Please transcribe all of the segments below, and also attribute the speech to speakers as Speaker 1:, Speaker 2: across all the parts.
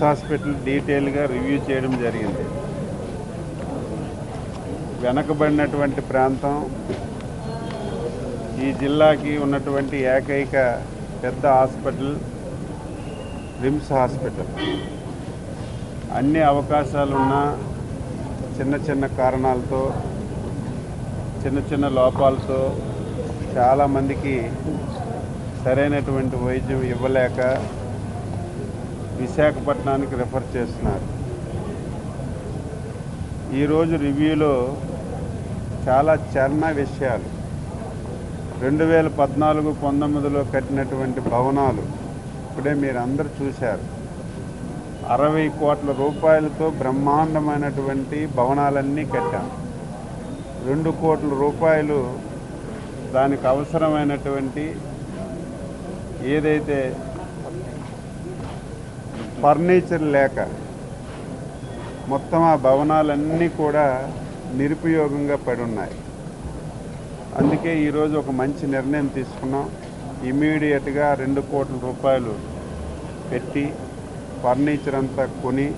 Speaker 1: RIMS hospital డీటెయిల్గా review చేయడం జరిగింది. వెనకబడినటువంటి ప్రాంతం ఈ జిల్లాకి ఉన్నటువంటి ఏకైక పెద్ద హాస్పిటల్ రిమ్స్ హాస్పిటల్. అన్ని అవకాశాలున్న చిన్న చిన్న కారణాలతో చిన్న చిన్న లోపాలతో చాలామందికి సరైనటువంటి వైద్యం ఇవ్వలేక విశాఖపట్నానికి రిఫర్ చేస్తున్నారు. ఈరోజు రివ్యూలో చాలా చర్మ విషయాలు. రెండు వేల పద్నాలుగు పంతొమ్మిదిలో కట్టినటువంటి భవనాలు ఇప్పుడే మీరు అందరు చూశారు. అరవై కోట్ల రూపాయలతో బ్రహ్మాండమైనటువంటి భవనాలన్నీ కట్టాం. రెండు కోట్ల రూపాయలు దానికి అవసరమైనటువంటి ఏదైతే ఫర్నిచర్ లేక మొత్తం ఆ భవనాలన్నీ కూడా నిరుపయోగంగా పడి ఉన్నాయి అందుకే ఈరోజు ఒక మంచి నిర్ణయం తీసుకున్నాం. ఇమీడియట్గా రెండు కోట్ల రూపాయలు పెట్టి ఫర్నిచర్ అంతా కొని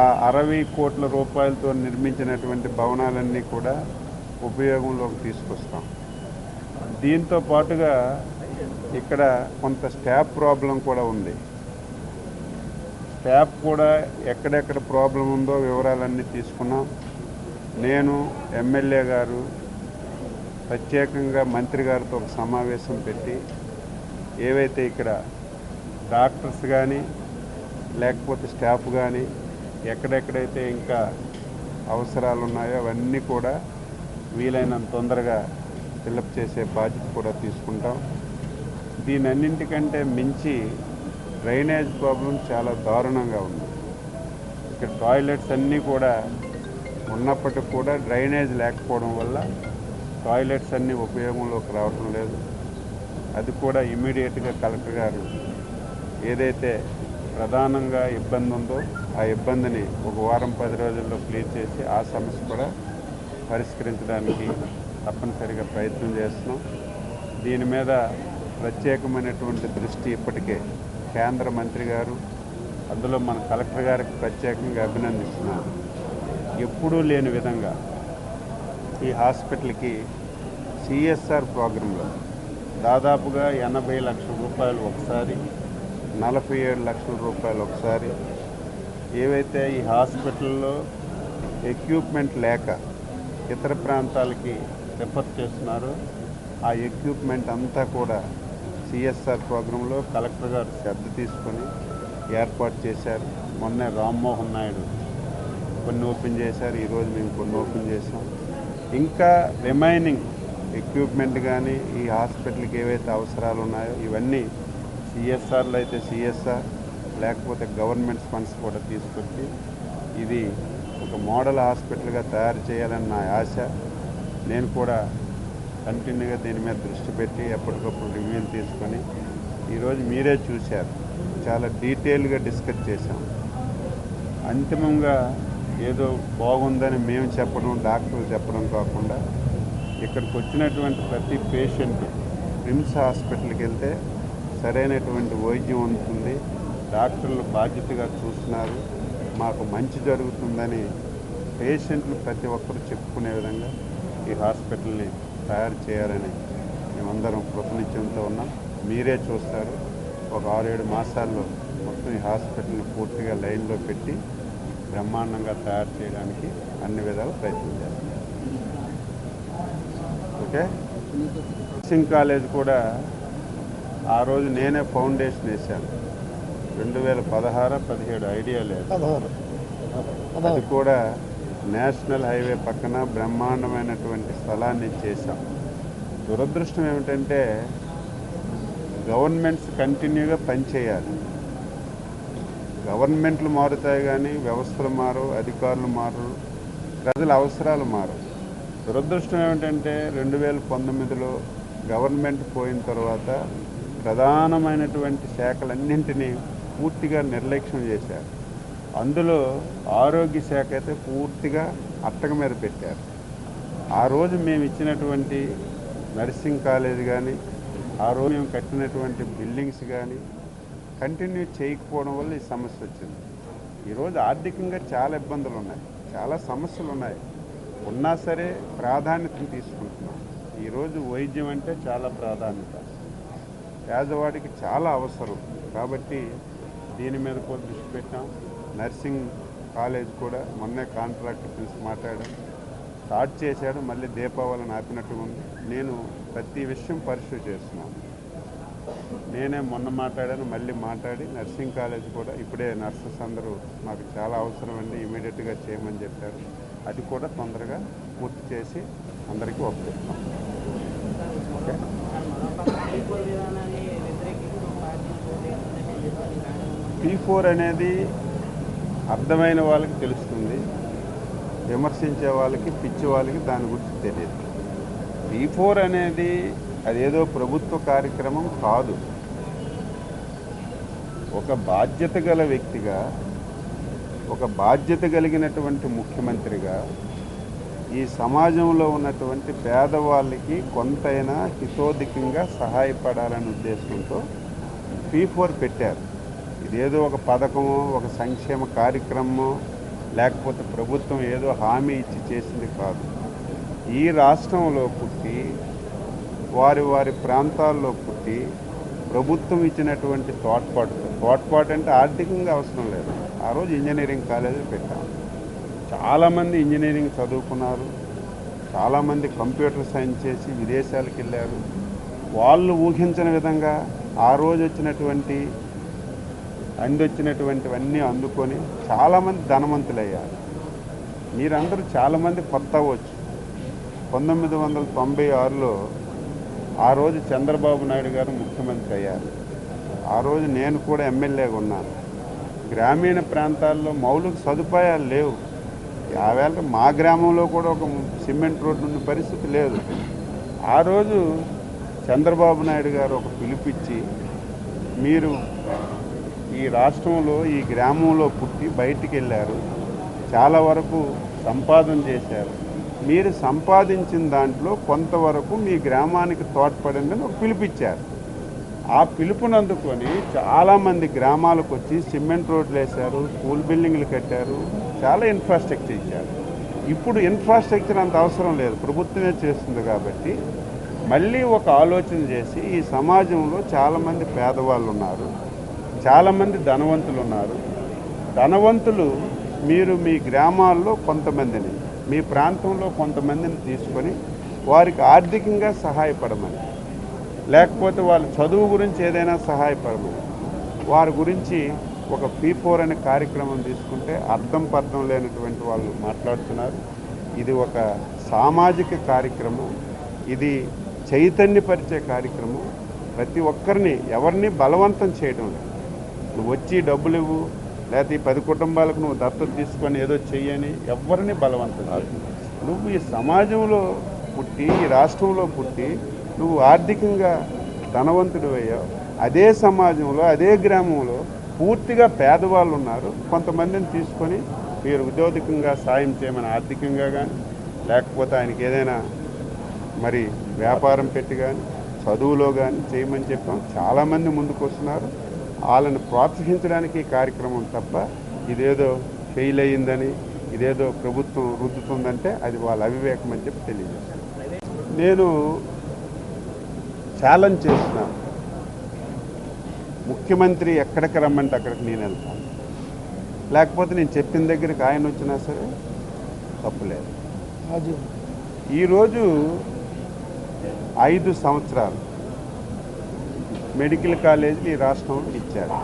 Speaker 1: ఆ అరవై కోట్ల రూపాయలతో నిర్మించినటువంటి భవనాలన్నీ కూడా ఉపయోగంలోకి తీసుకొస్తాం. దీంతో పాటుగా ఇక్కడ కొంత స్టాఫ్ ప్రాబ్లం కూడా ఉంది. ట్యాప్ కూడా ఎక్కడెక్కడ ప్రాబ్లం ఉందో వివరాలన్నీ తీసుకున్నాం. నేను ఎమ్మెల్యే గారు ప్రత్యేకంగా మంత్రి గారితో ఒక సమావేశం పెట్టి ఏవైతే ఇక్కడ డాక్టర్స్ కానీ లేకపోతే స్టాఫ్ కానీ ఎక్కడెక్కడైతే ఇంకా అవసరాలు ఉన్నాయో అవన్నీ కూడా వీలైనంత తొందరగా ఫిలప్ చేసే బాధ్యత కూడా తీసుకుంటాం. దీని అన్నింటికంటే మించి డ్రైనేజ్ ప్రాబ్లం చాలా దారుణంగా ఉంది. ఇక్కడ టాయిలెట్స్ అన్నీ కూడా ఉన్నప్పటికి కూడా డ్రైనేజ్ లేకపోవడం వల్ల టాయిలెట్స్ అన్నీ ఉపయోగంలోకి రావటం లేదు. అది కూడా ఇమీడియట్గా కలెక్టర్ గారు ఏదైతే ప్రధానంగా ఇబ్బంది ఉందో ఆ ఇబ్బందిని ఒక వారం పది రోజుల్లో క్లియర్ చేసి ఆ సమస్య కూడా పరిష్కరించడానికి తప్పనిసరిగా ప్రయత్నం చేస్తున్నాం. దీని మీద ప్రత్యేకమైనటువంటి దృష్టి ఇప్పటికే కేంద్ర మంత్రి గారు అందులో మన కలెక్టర్ గారికి ప్రత్యేకంగా అభినందిస్తున్నాను ఎప్పుడూ లేని విధంగా ఈ హాస్పిటల్కి సిఎస్ఆర్ ప్రోగ్రాంలో దాదాపుగా ఎనభై లక్షల రూపాయలు ఒకసారి నలభై ఏడు లక్షల రూపాయలు ఒకసారి ఏవైతే ఈ హాస్పిటల్లో ఎక్విప్మెంట్ లేక ఇతర ప్రాంతాలకి రిఫర్ చేస్తున్నారో ఆ ఎక్విప్మెంట్ అంతా కూడా సిఎస్ఆర్ ప్రోగ్రాంలో కలెక్టర్ గారు శ్రద్ధ తీసుకొని ఏర్పాటు చేశారు. మొన్న రామ్మోహన్ నాయుడు కొన్ని ఓపెన్ చేశారు. ఈరోజు మేము కొన్ని ఓపెన్ చేసాం ఇంకా రిమైనింగ్ ఎక్విప్మెంట్ కానీ ఈ హాస్పిటల్కి ఏవైతే అవసరాలు ఉన్నాయో ఇవన్నీ సిఎస్ఆర్లో అయితే సిఎస్ఆర్ లేకపోతే గవర్నమెంట్ ఫండ్స్ కూడా తీసుకొచ్చి ఇది ఒక మోడల్ హాస్పిటల్గా తయారు చేయాలని నా ఆశ. నేను కూడా కంటిన్యూగా దీని మీద దృష్టి పెట్టి ఎప్పటికప్పుడు రివ్యూలు తీసుకొని ఈరోజు మీరే చూశారు. చాలా డీటెయిల్గా డిస్కస్ చేశాం. అంతిమంగా ఏదో బాగుందని మేము చెప్పడం డాక్టర్లు చెప్పడం కాకుండా ఇక్కడికి వచ్చినటువంటి ప్రతి పేషెంట్ రిమ్స్ హాస్పిటల్కి వెళ్తే సరైనటువంటి వైద్యం ఉంటుంది. డాక్టర్లు బాధ్యతగా చూస్తున్నారు. మాకు మంచి జరుగుతుందని పేషెంట్లు ప్రతి ఒక్కరు చెప్పుకునే విధంగా ఈ హాస్పిటల్ని తయారు చేయాలని మేమందరం కృతనిశ్చయంతో ఉన్నాం. మీరే చూస్తారు ఒక ఆరేడు మాసాల్లో మొత్తం ఈ హాస్పిటల్ని పూర్తిగా లైన్లో పెట్టి బ్రహ్మాండంగా తయారు చేయడానికి అన్ని విధాలు ప్రయత్నం చేస్తాం. ఓకే? నర్సింగ్ కాలేజ్ కూడా ఆ రోజు నేనే ఫౌండేషన్ వేశాను. రెండు వేల పదహారు పదిహేడు ఐడియా లేదు. అది కూడా నేషనల్ హైవే పక్కన బ్రహ్మాండమైనటువంటి స్థలాన్ని చేశాం. దురదృష్టం ఏమిటంటే గవర్నమెంట్స్ కంటిన్యూగా పనిచేయాలి గవర్నమెంట్లు మారుతాయి కానీ వ్యవస్థలు మారు అధికారులు మారు ప్రజల అవసరాలు మారు దురదృష్టం ఏమిటంటే రెండు వేల పంతొమ్మిదిలో గవర్నమెంట్ పోయిన తర్వాత ప్రధానమైనటువంటి శాఖలన్నింటినీ పూర్తిగా నిర్లక్ష్యం చేశారు. అందులో ఆరోగ్య శాఖ అయితే పూర్తిగా అట్టక మీద పెట్టారు. ఆ రోజు మేము ఇచ్చినటువంటి నర్సింగ్ కాలేజ్ కానీ ఆ రోజు మేము కట్టినటువంటి బిల్డింగ్స్ కానీ కంటిన్యూ చేయకపోవడం వల్ల ఈ సమస్య వచ్చింది. ఈరోజు ఆర్థికంగా చాలా ఇబ్బందులు ఉన్నాయి. చాలా సమస్యలు ఉన్నాయి. ఉన్నా సరే ప్రాధాన్యతను తీసుకుంటున్నాం. ఈరోజు వైద్యం అంటే చాలా ప్రాధాన్యత. పేదవాడికి చాలా అవసరం. కాబట్టి దీని మీద కూడా దృష్టి పెట్టాం. నర్సింగ్ కాలేజ్ కూడా మొన్నే కాంట్రాక్ట్ పిలిచి మాట్లాడాం. స్టార్ట్ చేశాడు మళ్ళీ దీపావళిని ఆపినట్టుగా ఉంది. నేను ప్రతి విషయం పరిశీలి చేస్తున్నాను. నేనే మొన్న మాట్లాడాను మళ్ళీ మాట్లాడి నర్సింగ్ కాలేజ్ కూడా ఇప్పుడే నర్సెస్ అందరూ మాకు చాలా అవసరం అండి ఇమీడియట్గా చేయమని చెప్పారు. అది కూడా తొందరగా పూర్తి చేసి అందరికీ ఒప్పిస్తాం. ఓకే? పీ ఫోర్ అనేది అర్థమైన వాళ్ళకి తెలుస్తుంది విమర్శించే వాళ్ళకి పిచ్చి వాళ్ళకి దాని గురించి తెలియదు. పీ ఫోర్ అనేది అదేదో ప్రభుత్వ కార్యక్రమం కాదు. ఒక బాధ్యత గల వ్యక్తిగా ఒక బాధ్యత కలిగినటువంటి ముఖ్యమంత్రిగా ఈ సమాజంలో ఉన్నటువంటి పేదవాళ్ళకి కొంతైనా హితోధికంగా సహాయపడాలనే ఉద్దేశంతో పీ ఫోర్ పెట్టారు. ఇదేదో ఒక పథకము ఒక సంక్షేమ కార్యక్రమము లేకపోతే ప్రభుత్వం ఏదో హామీ ఇచ్చి చేసింది కాదు. ఈ రాష్ట్రంలో పుట్టి వారి వారి ప్రాంతాల్లో పుట్టి ప్రభుత్వం ఇచ్చినటువంటి తోడ్పాటు తోడ్పాటు అంటే ఆర్థికంగా అవసరం లేదు. ఆ రోజు ఇంజనీరింగ్ కాలేజీ పెట్టాం. చాలామంది ఇంజనీరింగ్ చదువుకున్నారు. చాలామంది కంప్యూటర్ సైన్స్ చేసి విదేశాలకు వెళ్ళారు. వాళ్ళు ఊహించని విధంగా ఆ రోజు వచ్చినటువంటి అందొచ్చినటువంటివన్నీ అందుకొని చాలామంది ధనవంతులయ్యారు. మీరందరూ చాలామంది కొత్త అవ్వచ్చు పంతొమ్మిది వందల తొంభై ఆరులో ఆ రోజు చంద్రబాబు నాయుడు గారు ముఖ్యమంత్రి అయ్యారు. ఆ రోజు నేను కూడా ఎమ్మెల్యేగా ఉన్నాను. గ్రామీణ ప్రాంతాల్లో మౌలిక సదుపాయాలు లేవు. యావేళ మా గ్రామంలో కూడా ఒక సిమెంట్ రోడ్డు ఉన్న పరిస్థితి లేదు. ఆ రోజు చంద్రబాబు నాయుడు గారు ఒక పిలిపిచ్చి మీరు ఈ రాష్ట్రంలో ఈ గ్రామంలో పుట్టి బయటికి వెళ్ళారు చాలా వరకు సంపాదన చేశారు. మీరు సంపాదించిన దాంట్లో కొంతవరకు మీ గ్రామానికి తోడ్పడిందని ఒక పిలిపిచ్చారు ఆ పిలుపునందుకొని చాలామంది గ్రామాలకు వచ్చి సిమెంట్ రోడ్లు వేశారు స్కూల్ బిల్డింగ్లు కట్టారు చాలా ఇన్ఫ్రాస్ట్రక్చర్ ఇచ్చారు. ఇప్పుడు ఇన్ఫ్రాస్ట్రక్చర్ అంత అవసరం లేదు. ప్రభుత్వమే చేస్తుంది కాబట్టి మళ్ళీ ఒక ఆలోచన చేసి ఈ సమాజంలో చాలామంది పేదవాళ్ళు ఉన్నారు చాలామంది ధనవంతులు ఉన్నారు ధనవంతులు మీరు మీ గ్రామాల్లో కొంతమందిని మీ ప్రాంతంలో కొంతమందిని తీసుకొని వారికి ఆర్థికంగా సహాయపడమని లేకపోతే వాళ్ళ చదువు గురించి ఏదైనా సహాయపడమని వారి గురించి ఒక పీపోర్ అనే కార్యక్రమం తీసుకుంటే అర్థం పర్థం లేనటువంటి వాళ్ళు మాట్లాడుతున్నారు. ఇది ఒక సామాజిక కార్యక్రమం. ఇది చైతన్యపరిచే కార్యక్రమం. ప్రతి ఒక్కరిని ఎవరిని బలవంతం చేయడం లేదు. నువ్వు వచ్చి డబ్బులు ఇవ్వు లేకపోతే ఈ పది కుటుంబాలకు నువ్వు దత్తత తీసుకొని ఏదో చెయ్యని ఎవరిని బలవంతం నువ్వు ఈ సమాజంలో పుట్టి ఈ రాష్ట్రంలో పుట్టి నువ్వు ఆర్థికంగా ధనవంతుడు అయ్యావు అదే సమాజంలో అదే గ్రామంలో పూర్తిగా పేదవాళ్ళు ఉన్నారు. కొంతమందిని తీసుకొని మీరు ఉద్యోగికంగా సాయం చేయమని ఆర్థికంగా కానీ లేకపోతే ఆయనకి ఏదైనా మరి వ్యాపారం పెట్టి కానీ చదువులో కానీ చేయమని చెప్పాం. చాలామంది ముందుకు వస్తున్నారు వాళ్ళని ప్రోత్సహించడానికి కార్యక్రమం తప్ప ఇదేదో ఫెయిల్ అయ్యిందని ఇదేదో ప్రభుత్వం రుద్దుతుందంటే అది వాళ్ళ అవివేకం అని చెప్పి తెలియజేస్తాను. నేను ఛాలెంజ్ చేస్తున్నాను. ముఖ్యమంత్రి ఎక్కడికి రమ్మంటే అక్కడికి నేను వెళ్తాను. లేకపోతే నేను చెప్పిన దగ్గరికి ఆయన వచ్చినా సరే తప్పులేదు ఈరోజు ఐదు సంవత్సరాలు మెడికల్ కాలేజీలు ఈ రాష్ట్రంలో ఇచ్చారు.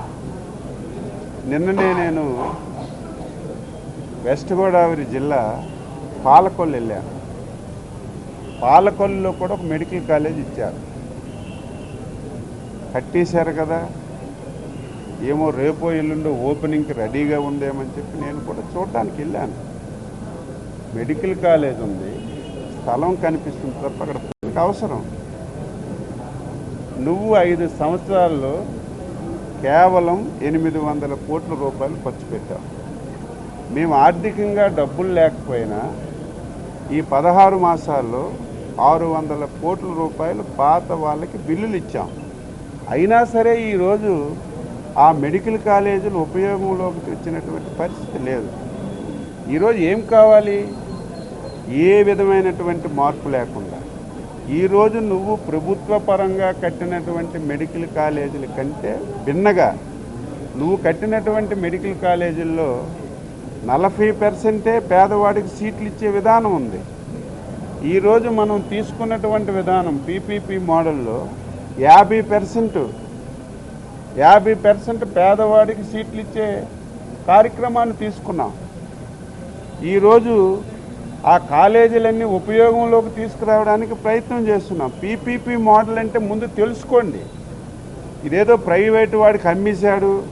Speaker 1: నిన్ననే నేను వెస్ట్ గోదావరి జిల్లా పాలకొల్లు వెళ్ళాను. పాలకొల్లులో కూడా ఒక మెడికల్ కాలేజ్ ఇచ్చారు. కట్టేశారు కదా. ఏమో రేపో ఎల్లుండో ఓపెనింగ్కి రెడీగా ఉందేమని చెప్పి నేను కూడా చూడటానికి వెళ్ళాను. మెడికల్ కాలేజ్ ఉంది. స్థలం కనిపిస్తుంది తప్ప అక్కడ అవసరం. నువ్వు ఐదు సంవత్సరాల్లో కేవలం ఎనిమిది వందల కోట్ల రూపాయలు ఖర్చు పెట్టావు. మేము ఆర్థికంగా డబ్బులు లేకపోయినా ఈ పదహారు మాసాల్లో ఆరు వందల కోట్ల రూపాయలు పాత వాళ్ళకి బిల్లులు ఇచ్చాం. అయినా సరే ఈరోజు ఆ మెడికల్ కాలేజీలు ఉపయోగంలోకి తెచ్చినటువంటి పరిస్థితి లేదు. ఈరోజు ఏం కావాలి? ఏ విధమైనటువంటి మార్పు లేకుండా. ఈరోజు నువ్వు ప్రభుత్వ పరంగా కట్టినటువంటి మెడికల్ కాలేజీల కంటే భిన్నగా నువ్వు కట్టినటువంటి మెడికల్ కాలేజీల్లో నలభై పర్సెంటే పేదవాడికి సీట్లు ఇచ్చే విధానం ఉంది. ఈరోజు మనం తీసుకున్నటువంటి విధానం పీపీపీ మోడల్లో యాభై పర్సెంట్ యాభై పర్సెంట్ పేదవాడికి సీట్లు ఇచ్చే కార్యక్రమాన్ని తీసుకున్నాం. ఈరోజు ఆ కాలేజీలన్నీ ఉపయోగంలోకి తీసుకురావడానికి ప్రయత్నం చేస్తున్నాం. పీపీపీ మోడల్ అంటే ముందు తెలుసుకోండి. ఇదేదో ప్రైవేటు వాడికి అమ్మేశాడు.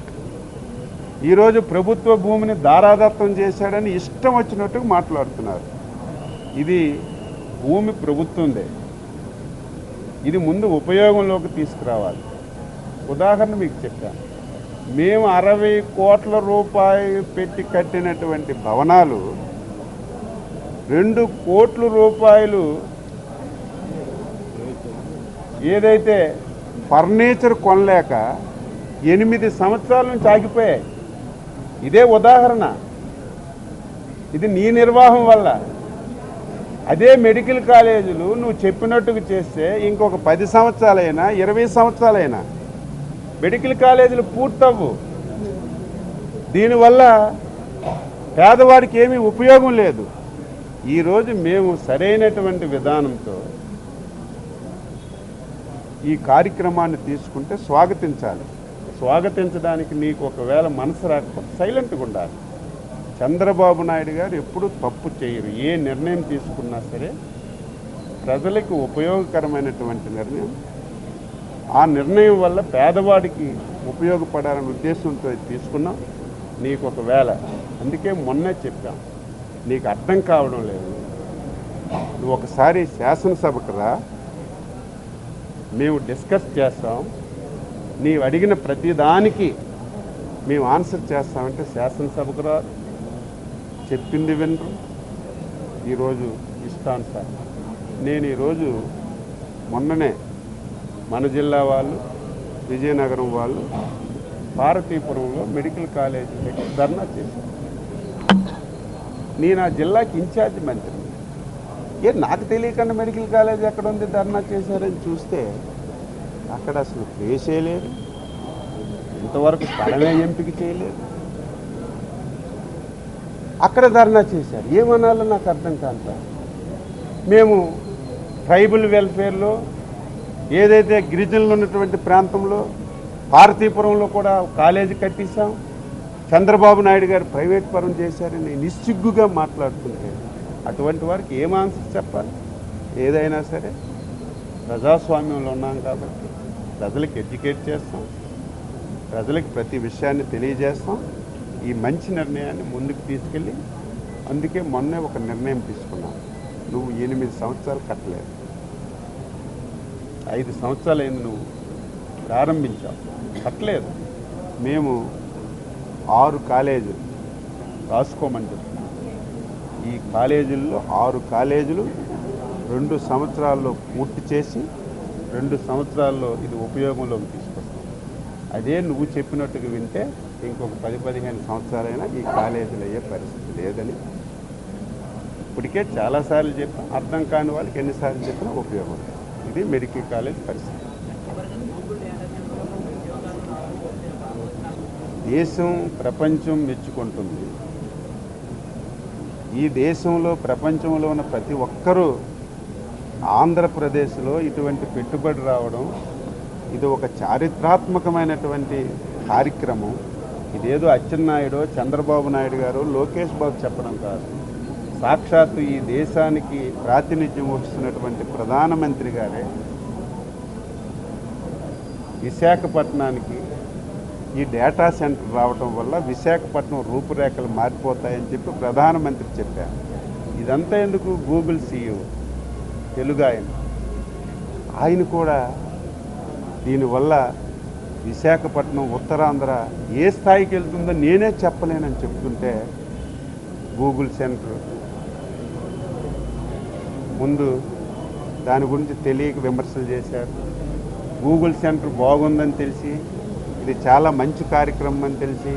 Speaker 1: ఈరోజు ప్రభుత్వ భూమిని దారాదత్తం చేశాడని ఇష్టం వచ్చినట్టుగా మాట్లాడుతున్నారు. ఇది భూమి ప్రభుత్వందే. ఇది ముందు ఉపయోగంలోకి తీసుకురావాలి. ఉదాహరణ మీకు చెప్పాను మేము అరవై కోట్ల రూపాయలు పెట్టి కట్టినటువంటి భవనాలు రెండు కోట్ల రూపాయలు ఏదైతే ఫర్నిచర్ కొనలేక ఎనిమిది సంవత్సరాల నుంచి ఆగిపోయాయి. ఇదే ఉదాహరణ. ఇది నీ నిర్వాహం వల్ల. అదే మెడికల్ కాలేజీలు నువ్వు చెప్పినట్టుగా చేస్తే ఇంకొక పది సంవత్సరాలైనా ఇరవై సంవత్సరాలైనా మెడికల్ కాలేజీలు పూర్తవ్వు. దీనివల్ల పేదవాడికి ఏమీ ఉపయోగం లేదు. ఈరోజు మేము సరైనటువంటి విధానంతో ఈ కార్యక్రమాన్ని తీసుకుంటే స్వాగతించాలి. స్వాగతించడానికి నీకు ఒకవేళ మనసు రాకపోతే సైలెంట్గా ఉండాలి. చంద్రబాబు నాయుడు గారు ఎప్పుడు తప్పు చేయరు. ఏ నిర్ణయం తీసుకున్నా సరే ప్రజలకు ఉపయోగకరమైనటువంటి నిర్ణయం. ఆ నిర్ణయం వల్ల పేదవాడికి ఉపయోగపడాలనే ఉద్దేశంతో తీసుకున్నాం. నీకు ఒకవేళ అందుకే మొన్నే చెప్పాం. నీకు అర్థం కావడం లేదు. నువ్వు ఒకసారి శాసనసభకు రా. మేము డిస్కస్ చేస్తాం. నీవు అడిగిన ప్రతిదానికి మేము ఆన్సర్ చేస్తామంటే శాసనసభకు రా. చెప్పింది వినరు. ఈరోజు ఇస్తాను సార్. నేను ఈరోజు మొన్ననే మన జిల్లా వాళ్ళు విజయనగరం వాళ్ళు భారతీపురంలో మెడికల్ కాలేజ్ దగ్గర ధర్నా చేశారు. నేను ఆ జిల్లాకి ఇన్ఛార్జ్ మంత్రి. ఏ నాకు తెలియకుండా మెడికల్ కాలేజ్ ఎక్కడ ఉంది ధర్నా చేశారని చూస్తే అక్కడ అసలు ప్లేసే లేదు ఇంతవరకు స్థలమే ఎంపిక చేయలేదు. అక్కడ ధర్నా చేశారు. ఏమనాలో నాకు అర్థం కాంత మేము ట్రైబల్ వెల్ఫేర్లో ఏదైతే గిరిజనులు ఉన్నటువంటి ప్రాంతంలో భారతీపురంలో కూడా కాలేజీ కట్టించాం. చంద్రబాబు నాయుడు గారు ప్రైవేట్ పరం చేశారని నిస్సిగ్గుగా మాట్లాడుతుంటే అటువంటి వారికి ఏం ఆన్సర్ చెప్పాలి? ఏదైనా సరే ప్రజాస్వామ్యంలో ఉన్నాం కాబట్టి ప్రజలకు ఎడ్యుకేట్ చేస్తాం. ప్రజలకు ప్రతి విషయాన్ని తెలియజేస్తాం. ఈ మంచి నిర్ణయాన్ని ముందుకు తీసుకెళ్ళి అందుకే మొన్నే ఒక నిర్ణయం తీసుకున్నాం. నువ్వు ఎనిమిది సంవత్సరాలు కట్టలేదు. ఐదు సంవత్సరాలు అయింది నువ్వు ప్రారంభించావు. కట్టలేదు. మేము ఆరు కాలేజీలు. రాసుకోమని ఈ కాలేజీల్లో ఆరు కాలేజీలు రెండు సంవత్సరాల్లో పూర్తి చేసి రెండు సంవత్సరాల్లో ఇది ఉపయోగంలోకి తీసుకొస్తాం. అదే నువ్వు చెప్పినట్టుగా వింటే ఇంకొక పది పదిహేను సంవత్సరాలైనా ఈ కాలేజీలు అయ్యే పరిస్థితి లేదని ఇప్పటికే చాలాసార్లు చెప్పిన. అర్థం కాని వాళ్ళకి ఎన్నిసార్లు చెప్పినా ఉపయోగం ఇది మెడికల్ కాలేజ్ పరిస్థితి. దేశం ప్రపంచం మెచ్చుకుంటుంది. ఈ దేశంలో ప్రపంచంలో ఉన్న ప్రతి ఒక్కరూ ఆంధ్రప్రదేశ్లో ఇటువంటి పెట్టుబడి రావడం ఇది ఒక చారిత్రాత్మకమైనటువంటి కార్యక్రమం. ఇదేదో అచ్చెన్నాయుడు చంద్రబాబు నాయుడు గారు లోకేష్ బాబు చెప్పడం కాదు. సాక్షాత్తు ఈ దేశానికి ప్రాతినిధ్యం వహిస్తున్నటువంటి ప్రధానమంత్రి గారే విశాఖపట్నానికి ఈ డేటా సెంటర్ రావటం వల్ల విశాఖపట్నం రూపురేఖలు మారిపోతాయని చెప్పి ప్రధానమంత్రి చెప్పారు. ఇదంతా ఎందుకు? గూగుల్ సీఈఓ తెలుగు ఆయన. ఆయన కూడా దీనివల్ల విశాఖపట్నం ఉత్తరాంధ్ర ఏ స్థాయికి వెళ్తుందో నేనే చెప్పలేనని చెప్తుంటే గూగుల్ సెంటర్ ముందు దాని గురించి తెలియక విమర్శలు చేశారు. గూగుల్ సెంటర్ బాగుందని తెలిసి ఇది చాలా మంచి కార్యక్రమం అని తెలిసి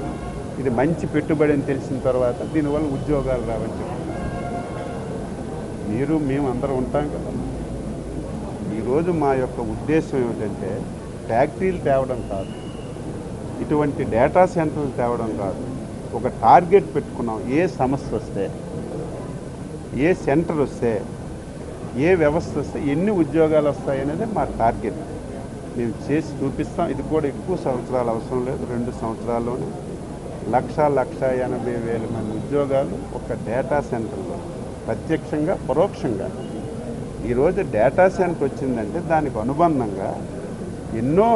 Speaker 1: ఇది మంచి పెట్టుబడి అని తెలిసిన తర్వాత దీనివల్ల ఉద్యోగాలు రావని చెప్తున్నారు మీరు మేము అందరం ఉంటాం కదా. ఈరోజు మా యొక్క ఉద్దేశం ఏమిటంటే ఫ్యాక్టరీలు తేవడం కాదు. ఇటువంటి డేటా సెంటర్లు తేవడం కాదు. ఒక టార్గెట్ పెట్టుకున్నాం. ఏ సమస్య వస్తే ఏ సెంటర్ వస్తే ఏ వ్యవస్థ వస్తే ఎన్ని ఉద్యోగాలు వస్తాయనేది మా టార్గెట్. మేము చేసి చూపిస్తాం. ఇది కూడా ఎక్కువ సంవత్సరాలు అవసరం లేదు. రెండు సంవత్సరాల్లోనే లక్ష లక్ష ఎనభై వేల మంది ఉద్యోగాలు ఒక డేటా సెంటర్లో ప్రత్యక్షంగా పరోక్షంగా. ఈరోజు డేటా సెంటర్ వచ్చిందంటే దానికి అనుబంధంగా ఎన్నో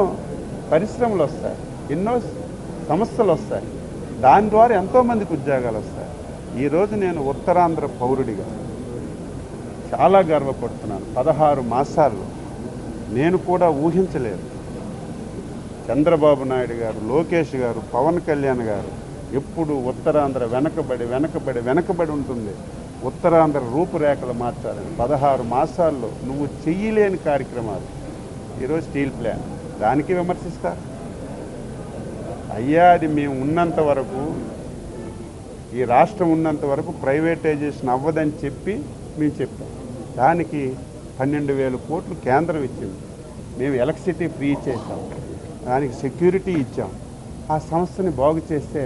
Speaker 1: పరిశ్రమలు వస్తాయి ఎన్నో సంస్థలు వస్తాయి. దాని ద్వారా ఎంతోమందికి ఉద్యోగాలు వస్తాయి. ఈరోజు నేను ఉత్తరాంధ్ర పౌరుడిగా చాలా గర్వపడుతున్నాను. పదహారు మాసాల్లో నేను కూడా ఊహించలేదు. చంద్రబాబు నాయుడు గారు లోకేష్ గారు పవన్ కళ్యాణ్ గారు ఎప్పుడు ఉత్తరాంధ్ర వెనకబడి వెనకబడి వెనకబడి ఉంటుంది. ఉత్తరాంధ్ర రూపురేఖలు మార్చాలని. పదహారు మాసాల్లో నువ్వు చెయ్యలేని కార్యక్రమాలు. ఈరోజు స్టీల్ ప్లాంట్. దానికి విమర్శిస్తా అయ్యా అది మేము ఉన్నంత వరకు ఈ రాష్ట్రం ఉన్నంత వరకు ప్రైవేటైజేషన్ అవ్వదని చెప్పి మేము చెప్పాం. దానికి పన్నెండు వేల కోట్లు కేంద్రం ఇచ్చింది. మేము ఎలక్ట్రిసిటీ ఫ్రీ చేసాం దానికి సెక్యూరిటీ ఇచ్చాం. ఆ సంస్థని బాగు చేస్తే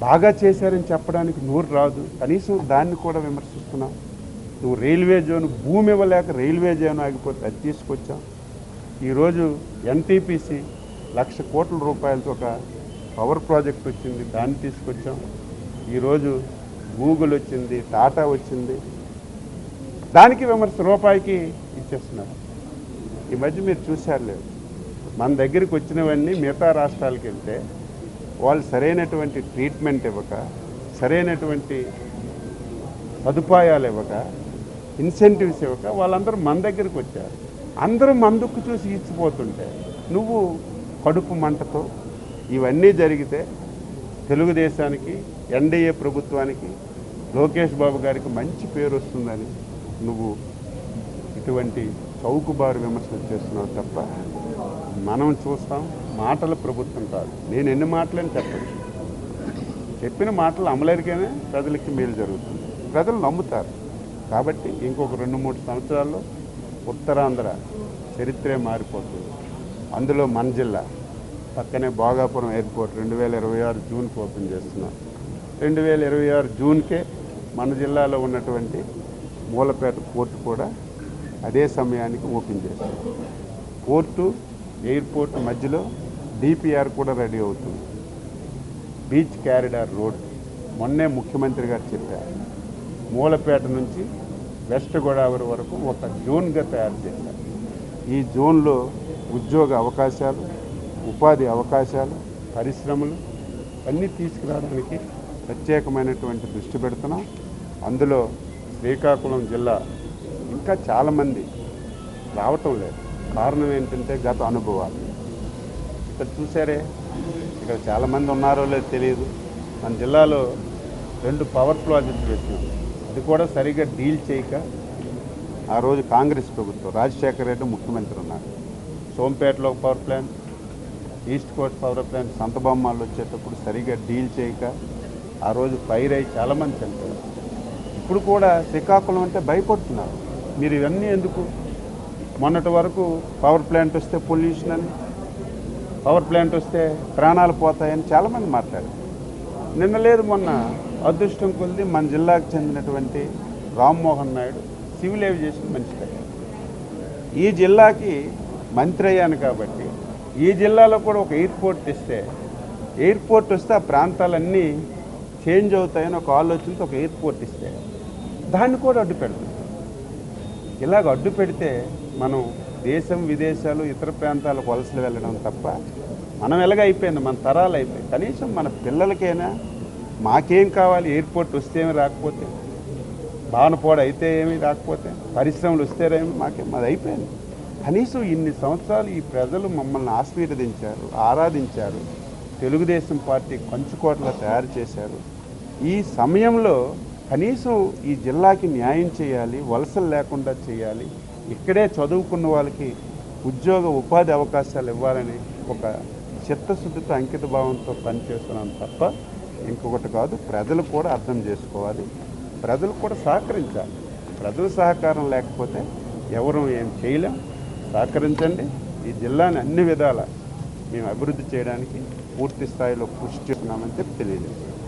Speaker 1: బాగా చేశారని చెప్పడానికి నోరు రాదు. కనీసం దాన్ని కూడా విమర్శిస్తున్నాం. నువ్వు రైల్వే జోన్ భూమి ఇవ్వలేక రైల్వే జోన్ ఆగిపోతే అది తీసుకొచ్చాం. ఈరోజు ఎన్టీపీసీ లక్ష కోట్ల రూపాయలతో ఒక పవర్ ప్రాజెక్ట్ వచ్చింది. దాన్ని తీసుకొచ్చాం. ఈరోజు గూగుల్ వచ్చింది టాటా వచ్చింది. దానికి విమర్శ రూపాయికి ఇచ్చేస్తున్నారు. ఈ మధ్య మీరు చూశారు లేదు మన దగ్గరికి వచ్చినవన్నీ మిగతా రాష్ట్రాలకు వెళ్తే వాళ్ళు సరైనటువంటి ట్రీట్మెంట్ ఇవ్వక సరైనటువంటి సదుపాయాలు ఇవ్వక ఇన్సెంటివ్స్ ఇవ్వక వాళ్ళందరూ మన దగ్గరికి వచ్చారు. అందరూ మందుకు చూసి ఇచ్చిపోతుంటే నువ్వు కడుపు మంటతో ఇవన్నీ జరిగితే తెలుగుదేశానికి ఎన్డీఏ ప్రభుత్వానికి లోకేష్ బాబు గారికి మంచి పేరు వస్తుందని నువ్వు ఇటువంటి చౌకబారు విమర్శలు చేస్తున్నావు తప్ప మనం చూస్తాం మాటల ప్రభుత్వం కాదు. నేను ఎన్ని మాటలని చెప్పచ్చు చెప్పిన మాటలు అమలరికైనా ప్రజలకి మేలు జరుగుతుంది. ప్రజలు నమ్ముతారు. కాబట్టి ఇంకొక రెండు మూడు సంవత్సరాల్లో ఉత్తరాంధ్ర చరిత్రే మారిపోతుంది. అందులో మన జిల్లా పక్కనే భోగాపురం ఎయిర్పోర్ట్ రెండు వేల ఇరవై ఆరు జూన్కి ఓపెన్ చేస్తున్నాం రెండు వేల ఇరవై ఆరు జూన్కే మన జిల్లాలో ఉన్నటువంటి మూలపేట పోర్టు కూడా అదే సమయానికి ఓపెన్ చేశారు పోర్టు ఎయిర్పోర్ట్ మధ్యలో డిపిఆర్ కూడా రెడీ అవుతుంది. బీచ్ క్యారిడార్ రోడ్ మొన్నే ముఖ్యమంత్రి గారు చెప్పారు. మూలపేట నుంచి వెస్ట్ గోదావరి వరకు ఒక జోన్గా తయారు చేశారు. ఈ జోన్లో ఉద్యోగ అవకాశాలు ఉపాధి అవకాశాలు పరిశ్రమలు అన్నీ తీసుకురావడానికి ప్రత్యేకమైనటువంటి దృష్టి పెడుతున్నాం. అందులో శ్రీకాకుళం జిల్లా ఇంకా చాలామంది రావటం లేదు. కారణం ఏంటంటే గత అనుభవాలు. ఇక్కడ చూసారే ఇక్కడ చాలామంది ఉన్నారో లేదో తెలియదు. మన జిల్లాలో రెండు పవర్ ప్రాజెక్టులు పెట్టినాం. అది కూడా సరిగ్గా డీల్ చేయక ఆ రోజు కాంగ్రెస్ ప్రభుత్వం రాజశేఖర రెడ్డి ముఖ్యమంత్రి ఉన్నారు. సోంపేటలో power plant East Coast power plant సంతబొమ్మాలు వచ్చేటప్పుడు సరిగ్గా డీల్ చేయక ఆ రోజు ఫైర్ అయ్యి చాలామంది చనిపోయారు. ఇప్పుడు కూడా శ్రీకాకుళం అంటే భయపడుతున్నారు. మీరు ఇవన్నీ ఎందుకు? మొన్నటి వరకు పవర్ ప్లాంట్ వస్తే పొల్యూషన్ అని పవర్ ప్లాంట్ వస్తే ప్రాణాలు పోతాయని చాలామంది మాట్లాడారు. నిన్న లేదు మొన్న అదృష్టం కొద్ది మన జిల్లాకు చెందినటువంటి రామ్మోహన్ నాయుడు సివిల్ ఏవియేషన్ మనిషి అయ్యారు ఈ జిల్లాకి మంత్రి అయ్యాను కాబట్టి ఈ జిల్లాలో కూడా ఒక ఎయిర్పోర్ట్ ఇస్తే ఎయిర్పోర్ట్ వస్తే ఆ ప్రాంతాలన్నీ చేంజ్ అవుతాయని ఒక ఆలోచనతో ఒక ఎయిర్పోర్ట్ ఇస్తే దాన్ని కూడా అడ్డు పెడుతుంది ఇలాగ అడ్డు పెడితే మనం దేశం విదేశాలు ఇతర ప్రాంతాలకు వలసలు వెళ్ళడం తప్ప మనం ఎలాగ అయిపోయింది? మన తరాలు అయిపోయి కనీసం మన పిల్లలకైనా మాకేం కావాలి? ఎయిర్పోర్ట్ వస్తే ఏమి రాకపోతే? భావనపోడ అయితే ఏమి రాకపోతే? పరిశ్రమలు వస్తేనేమి మాకేం? అది అయిపోయింది. కనీసం ఇన్ని సంవత్సరాలు ఈ ప్రజలు మమ్మల్ని ఆశీర్వదించారు ఆరాధించారు తెలుగుదేశం పార్టీ కంచుకోటలా తయారు చేశారు. ఈ సమయంలో కనీసం ఈ జిల్లాకి న్యాయం చేయాలి వలసలు లేకుండా చేయాలి ఇక్కడే చదువుకున్న వాళ్ళకి ఉద్యోగ ఉపాధి అవకాశాలు ఇవ్వాలని ఒక చిత్తశుద్ధితో అంకిత భావంతో పనిచేస్తున్నాం తప్ప ఇంకొకటి కాదు ప్రజలు కూడా అర్థం చేసుకోవాలి ప్రజలు కూడా సహకరించాలి. ప్రజల సహకారం లేకపోతే ఎవరు ఏం చేయలేం. సహకరించండి. ఈ జిల్లాని అన్ని విధాల మేము అభివృద్ధి చేయడానికి పూర్తి స్థాయిలో కృషి చేస్తున్నామని చెప్పి తెలియజేస్తాం